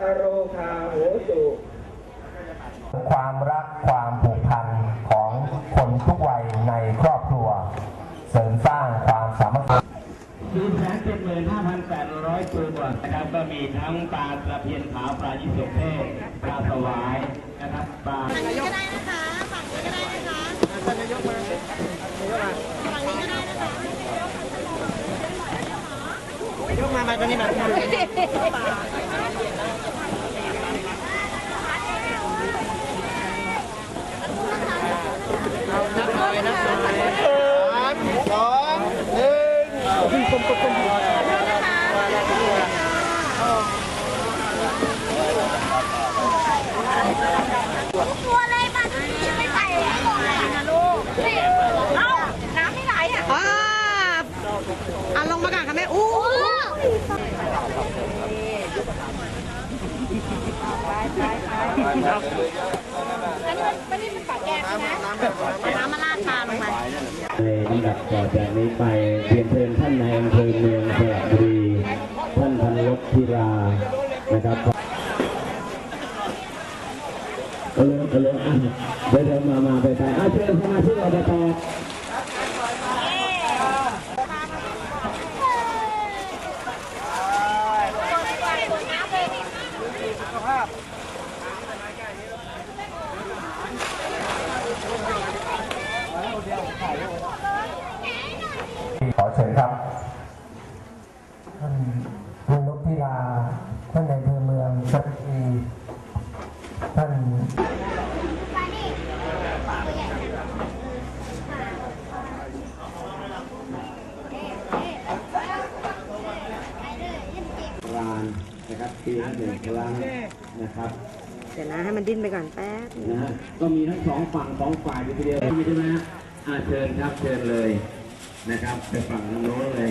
อโรคาโหตุความรักความผูกพันของคนทุกวัยในครอบครัว เสริมสร้างความสามัคคีสี่แสนเจ็ดหมื่นห้าพันแปดร้อยตัวนะครับก็มีทั้งปลาตะเพียนขาวปลายี่สกเทศปลาสวายนะครับปลาฝั่งนี้ก็ได้นะคะฝั่งนี้ก็ได้นะคะฝั่งนี้ก็ได้นะคะยกมามาตอนนี้มา ตัวเลยมาที่นี่ไม่ไปก่อนนะลูกเอ้าน้ำไม่ไหลอะอ่าอะลงมาก่อนค่ะแม่อู้ไม่ได้เป็นปากแกงนะ ลำดับต่อจากนี้ไปเรียนเชิญท่านนายอำเภอเมืองสระบุรีท่านพันลบธีรานะครับเออเออเดี๋ยวเดี๋ยวมามาไปไปอาเชิญสมาชิกอบต ขอเชิญครับท่านลุงนพพิลา ท่านในายอำเภอเมืองสัตรีท่านรานนะครับปีละหนึ่งครั้งนะครับเดี๋ยวนะให้มันดิ้นไปก่อนแป๊บนึงนะฮะก็มีทั้งสองฝั่งสองฝ่ายอยู่ทีเดียวมีใช่ไหมฮะอ่าเชิญครับเชิญเลยนะครับไปฝั่งทางโน้นเลย